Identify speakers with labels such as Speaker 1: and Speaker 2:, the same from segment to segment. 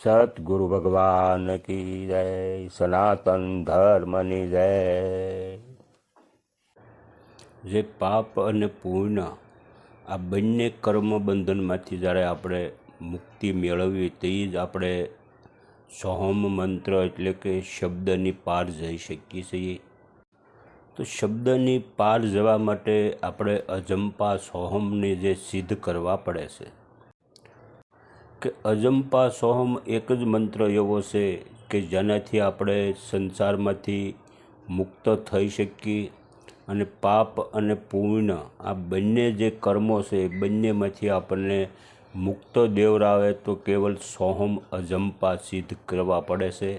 Speaker 1: સતગુરુ ભગવાન કી જય સનાતન ધર્મની જય જે પાપ અને પૂર્ણ આ બંને કર્મ બંધનમાંથી જ્યારે આપણે મુક્તિ મેળવીએ, તે જ આપણે સોહમ મંત્ર એટલે કે શબ્દની પાર જઈ શકીએ છીએ. તો શબ્દની પાર જવા માટે આપણે અજંપા સોહમને જે સિદ્ધ કરવા પડે છે. કે અજંપા સોહમ એક જ મંત્ર એવો છે કે જેનાથી આપણે સંસારમાંથી મુક્ત થઈ શકીએ અને પાપ અને પુણ્ય, આ બંને જે કર્મો છે એ બંનેમાંથી આપણને મુક્ત દેવરાવે તો કેવલ સોહમ અજંપા સિદ્ધ કરવા પડે છે.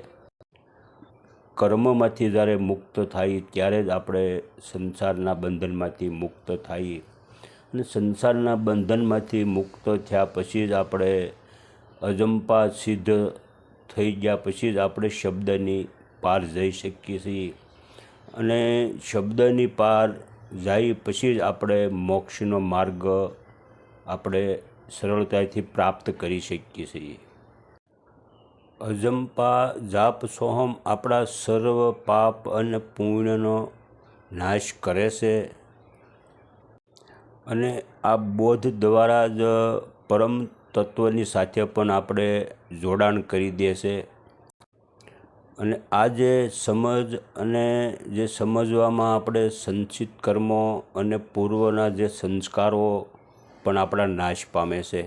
Speaker 1: કર્મમાંથી જ્યારે મુક્ત થાય ત્યારે જ આપણે સંસારના બંધનમાંથી મુક્ત થઈએ અને સંસારના બંધનમાંથી મુક્ત થયા પછી જ આપણે અજંપા સિદ્ધ થઈ ગયા પછી જ આપણે શબ્દની પાર જઈ શકીએ છીએ. અને શબ્દની પાર જાય પછી જ આપણે મોક્ષનો માર્ગ આપણે સરળતાથી પ્રાપ્ત કરી શકીએ છીએ. અજંપા જાપ સોહમ આપણા સર્વ પાપ અને પુણ્યનો નાશ કરે છે. અને આ બોધ દ્વારા જ પરમ તત્વની સાથે પણ આપણે જોડાણ કરી દે છે. અને આ જે સમજ અને જે સમજવામાં આપણે સંચિત કર્મો અને પૂર્વના જે સંસ્કારો પણ આપણા નાશ પામે છે.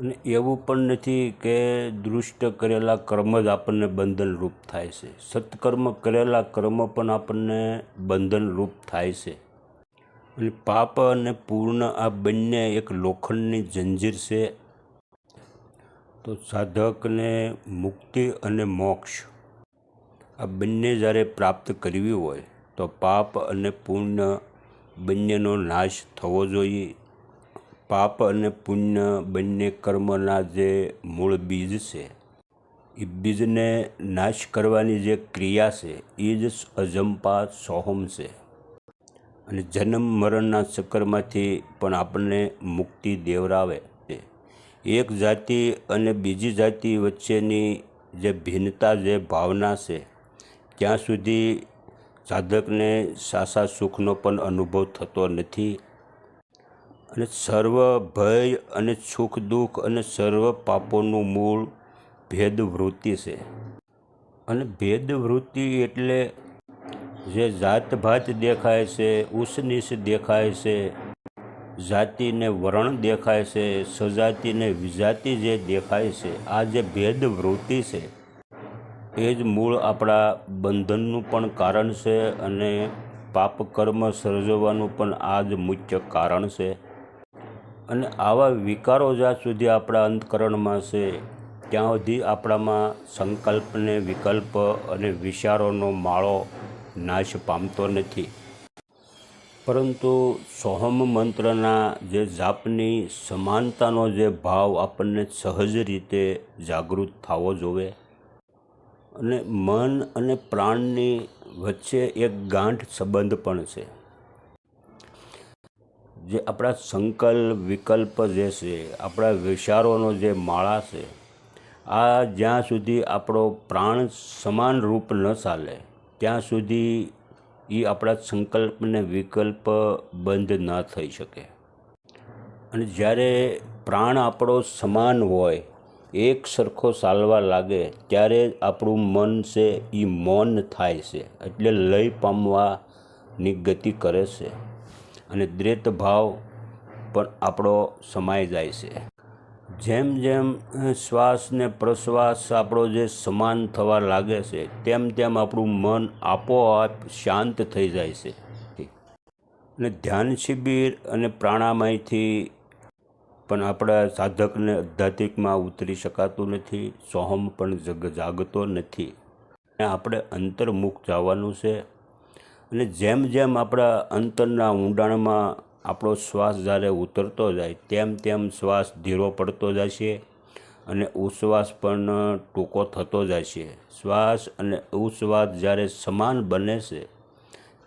Speaker 1: અને એવું પણ નથી કે દૃષ્ટ કરેલા કર્મ જ આપણને બંધનરૂપ થાય છે. સત્કર્મ કરેલા કર્મ પણ આપણને બંધનરૂપ થાય છે. અને પાપ અને પૂર્ણ આ બંને એક લોખંડની જંજીર છે. તો સાધકને મુક્તિ અને મોક્ષ આ બંને જ્યારે પ્રાપ્ત કરવી હોય તો પાપ અને પુણ્ય બંનેનો નાશ થવો જોઈએ. પાપ અને પુણ્ય બંને કર્મના જે મૂળ બીજ છે, એ બીજને નાશ કરવાની જે ક્રિયા છે, એ જ અજંપા સોહમ છે. અને જન્મ મરણના ચક્કરમાંથી પણ આપણને મુક્તિ દેવરાવે છે. એક જાતિ અને બીજી જાતિ વચ્ચેની જે ભિન્નતા, જે ભાવના છે, ત્યાં સુધી સાધકને સાસા સુખનો પણ અનુભવ થતો નથી. અને સર્વ ભય અને સુખ, દુઃખ અને સર્વ પાપોનું મૂળ ભેદવૃત્તિ છે. અને ભેદવૃત્તિ એટલે જે જાત ભાત દેખાય છે, ઉસનીસ દેખાય છે, જાતિને વરણ દેખાય છે, સજાતિને વિજાતિ જે દેખાય છે, આ જે ભેદવૃત્તિ છે, એ જ મૂળ આપણા બંધનનું પણ કારણ છે અને પાપ કર્મ સર્જવાનું પણ આ જ મુખ્ય કારણ છે. અને આવા વિકારો જ્યાં સુધી આપણા અંતકરણમાં છે, ત્યાં સુધી આપણામાં સંકલ્પને, વિકલ્પ અને વિચારોનો માળો નાશ પામતો નથી. પરંતુ સોહમ મંત્રના જે જાપની સમાનતાનો જે ભાવ આપણને સહજ રીતે જાગૃત થવો જોવે અને મન અને પ્રાણની વચ્ચે એક ગાંઠ સંબંધ પણ છે. જે આપણા સંકલ્પ, વિકલ્પ જે છે, આપણા વિચારોનો જે માળા છે, આ જ્યાં સુધી આપણો પ્રાણ સમાન રૂપ ન ચાલે, ત્યાં સુધી એ આપણા સંકલ્પને વિકલ્પ બંધ ન થઈ શકે. અને જ્યારે પ્રાણ આપણો સમાન હોય, એક સરખો ચાલવા લાગે, ત્યારે આપણું મન છે એ મૌન થાય છે, એટલે લય પામવાની ગતિ કરે છે. અને દ્રેત ભાવ પણ આપણો સમાઈ જાય છે. જેમ જેમ શ્વાસ ને પ્રશ્વાસ આપણો જે સમાન થવા લાગે છે, તેમ તેમ આપણું મન આપોઆપ શાંત થઈ જાય છે. અને ધ્યાન શિબિર અને પ્રાણામયથી પણ આપણા સાધકને આધ્યાત્મિકમાં ઉતરી શકાતું નથી, સોહમ પણ જગ જાગતો નથી આપણે અંતર્મુખ જવાનું છે અને જેમ જેમ આપણા અંતરના ઊંડાણમાં આપણો શ્વાસ જ્યારે ઉતરતો જાય, તેમ તેમ શ્વાસ ધીરો પડતો જશે અને ઉશ્વાસ પણ ટૂંકો થતો જાય છે શ્વાસ અને ઉશ્વાસ જ્યારે સમાન બને છે,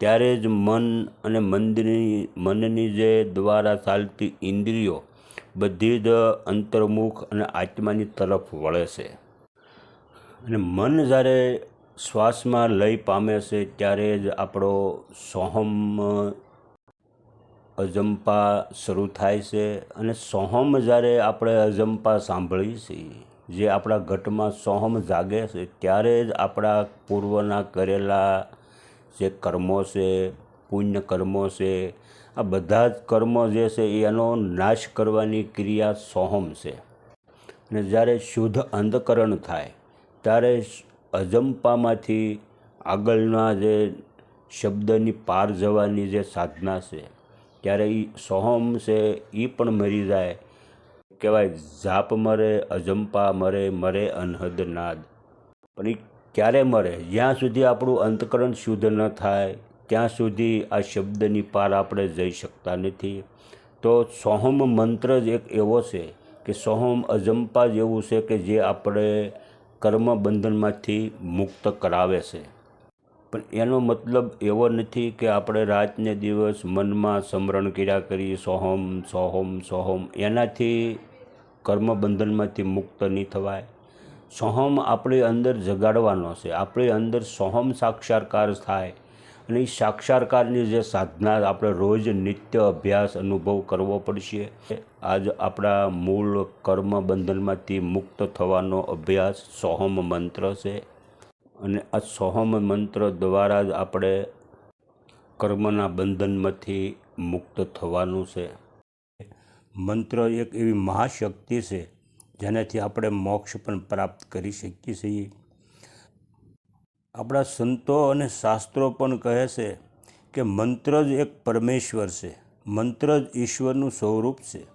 Speaker 1: ત્યારે જ મન અને મંદની, મનની જે દ્વારા ચાલતી ઇન્દ્રિયો બધી જ અંતર્મુખ અને આત્માની તરફ વળે છે. અને મન જ્યારે શ્વાસમાં લય પામે છે ત્યારે જ આપણો સોહમ, અજંપા શરૂ થાય છે અને સોહમ જ્યારે આપણે અજંપા સાંભળીએ છીએ, જે આપણા ઘટમાં સોહમ જાગે છે, ત્યારે જ આપણા પૂર્વના કરેલા જે કર્મો છે, પુણ્ય કર્મો છે, આ બધા જ કર્મો જે છે એનો નાશ કરવાની ક્રિયા સોહમ છે. અને જ્યારે શુદ્ધ અંધકરણ થાય, ત્યારે અજંપામાંથી આગળના જે શબ્દની પાર જવાની જે સાધના છે ત્યારે એ સોહમ છે એ પણ મરી જાય. કહેવાય, જાપ મરે, અજંપા મરે મરે અનહદ નાદ. પણ એ ક્યારે મરે? જ્યાં સુધી આપણું અંતકરણ શુદ્ધ ન થાય, ત્યાં સુધી આ શબ્દની પાર આપણે જઈ શકતા નથી. તો સોહમ મંત્ર જ એક એવો છે કે સોહમ અજંપા જેવું છે કે જે આપણે કર્મ બંધનમાંથી મુક્ત કરાવે છે. પણ એનો મતલબ એવો નથી કે આપણે રાતને દિવસ મનમાં સ્મરણ ક્રિયા કરી સોહમ સોહમ સોહમ. એનાથી કર્મ બંધનમાંથી મુક્ત નહીં થવાય. સોહમ આપણી અંદર જગાડવાનો છે. આપણી અંદર સોહમ સાક્ષાત્કાર થાય. અને એ સાક્ષાત્કારની જે સાધના આપણે રોજ નિત્ય અભ્યાસ અનુભવ કરવો પડશે. આજ આપણા મૂળ કર્મ બંધનમાંથી મુક્ત થવાનો અભ્યાસ સોહમ મંત્ર છે. અને આ સોહમ મંત્ર દ્વારા જ આપણે કર્મના બંધનમાંથી મુક્ત થવાનું છે. મંત્ર એક એવી મહાશક્તિ છે, જેનાથી આપણે મોક્ષ પણ પ્રાપ્ત કરી શકીએ છીએ. આપણા સંતો અને શાસ્ત્રો પણ કહે છે કે મંત્ર જ એક પરમેશ્વર છે. મંત્ર જ ઈશ્વરનું સ્વરૂપ છે.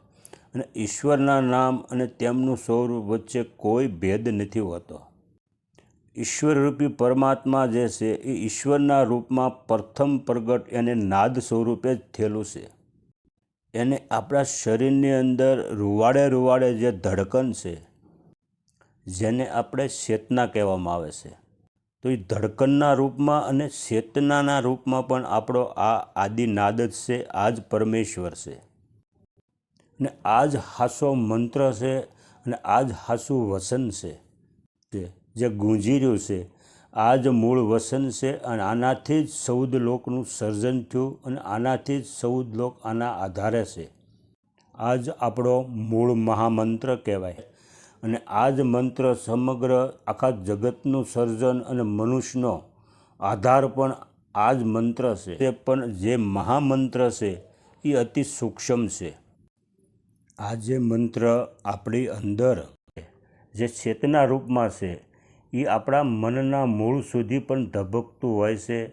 Speaker 1: અને ઈશ્વરના નામ અને તેમનું સ્વરૂપ વચ્ચે કોઈ ભેદ નથી હોતો. ઈશ્વરરૂપી પરમાત્મા જે છે, એ ઈશ્વરના રૂપમાં પ્રથમ પ્રગટ એને નાદ સ્વરૂપે જ થયેલું છે. એને આપણા શરીરની અંદર રૂવાડે રૂવાડે જે ધડકન છે, જેને આપણે ચેતના કહેવામાં આવે છે. તો એ ધડકનના રૂપમાં અને ચેતનાના રૂપમાં પણ આપણો આ આદિનાદ જ છે, આ જ પરમેશ્વર છે. ને આ જ હાસો મંત્ર છે અને આ જ હાસું વસન છે. જે ગુંજી રહ્યું છે આ જ મૂળ વસન છે અને આનાથી જ સૌદ લોકનું સર્જન થયું અને આનાથી જ સૌદ લોક આના આધારે છે. આ જ આપણો મૂળ મહામંત્ર કહેવાય. અને આ જ મંત્ર સમગ્ર આખા જગતનું સર્જન અને મનુષ્યનો આધાર પણ આ જ મંત્ર છે. તે પણ જે મહામંત્ર છે, એ અતિ સૂક્ષ્મ છે. આ જે મંત્ર આપણી અંદર જે ચેતના રૂપમાં છે એ આપણા મનના મૂળ સુધી પણ ધબકતું હોય છે.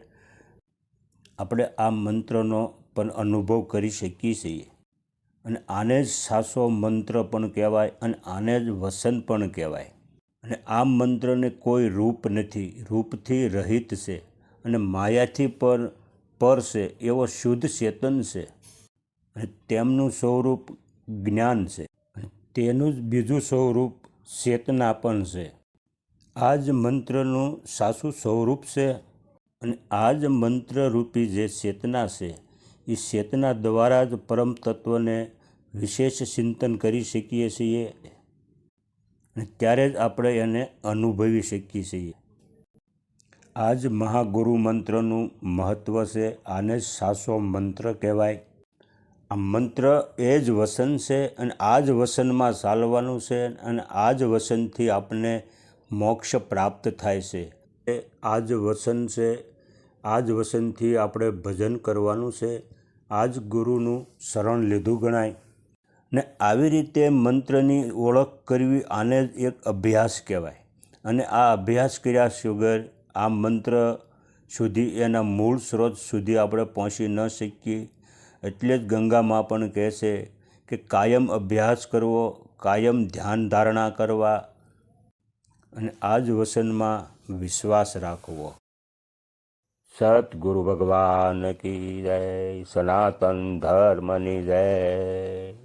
Speaker 1: આપણે આ મંત્રનો પણ અનુભવ કરી શકીએ છીએ. અને આને જ સાસો મંત્ર પણ કહેવાય અને આને જ વસન પણ કહેવાય. અને આ મંત્રને કોઈ રૂપ નથી, રૂપથી રહિત છે અને માયાથી પર પર છે એવો શુદ્ધ ચેતન છે. અને તેમનું સ્વરૂપ જ્ઞાન છે. તેનું જ બીજું સ્વરૂપ ચેતના પણ છે. આ જ મંત્રનું સાસુ સ્વરૂપ છે અને આ જ મંત્રરૂપી જે ચેતના છે, એ ચેતના દ્વારા જ પરમ તત્વને વિશેષ ચિંતન કરી શકીએ છીએ અને ત્યારે જ આપણે એને અનુભવી શકીએ છીએ. આ જ મહાગુરુ મંત્રનું મહત્ત્વ છે. આને સાસો મંત્ર કહેવાય. આ મંત્ર એ જ વસન છે અને આ જ વસનમાં ચાલવાનું છે અને આ જ વસનથી આપણને મોક્ષ પ્રાપ્ત થાય છે. એ આ જ વસન છે, આ જ વસનથી આપણે ભજન કરવાનું છે, આ જ ગુરુનું શરણ લીધું ગણાય. ને આવી રીતે મંત્રની ઓળખ કરવી આને જ એક અભ્યાસ કહેવાય. અને આ અભ્યાસ કર્યા વગર આ મંત્ર સુધી એના મૂળ સ્ત્રોત સુધી આપણે પહોંચી ન શકીએ. એટલે જ ગંગામાં પણ કહે છે કે કાયમ અભ્યાસ કરવો, કાયમ ધ્યાન ધારણા કરવા અને આ જ વસનમાં વિશ્વાસ રાખવો. સતગુરુ ભગવાન કી જય, સનાતન ધર્મની જય.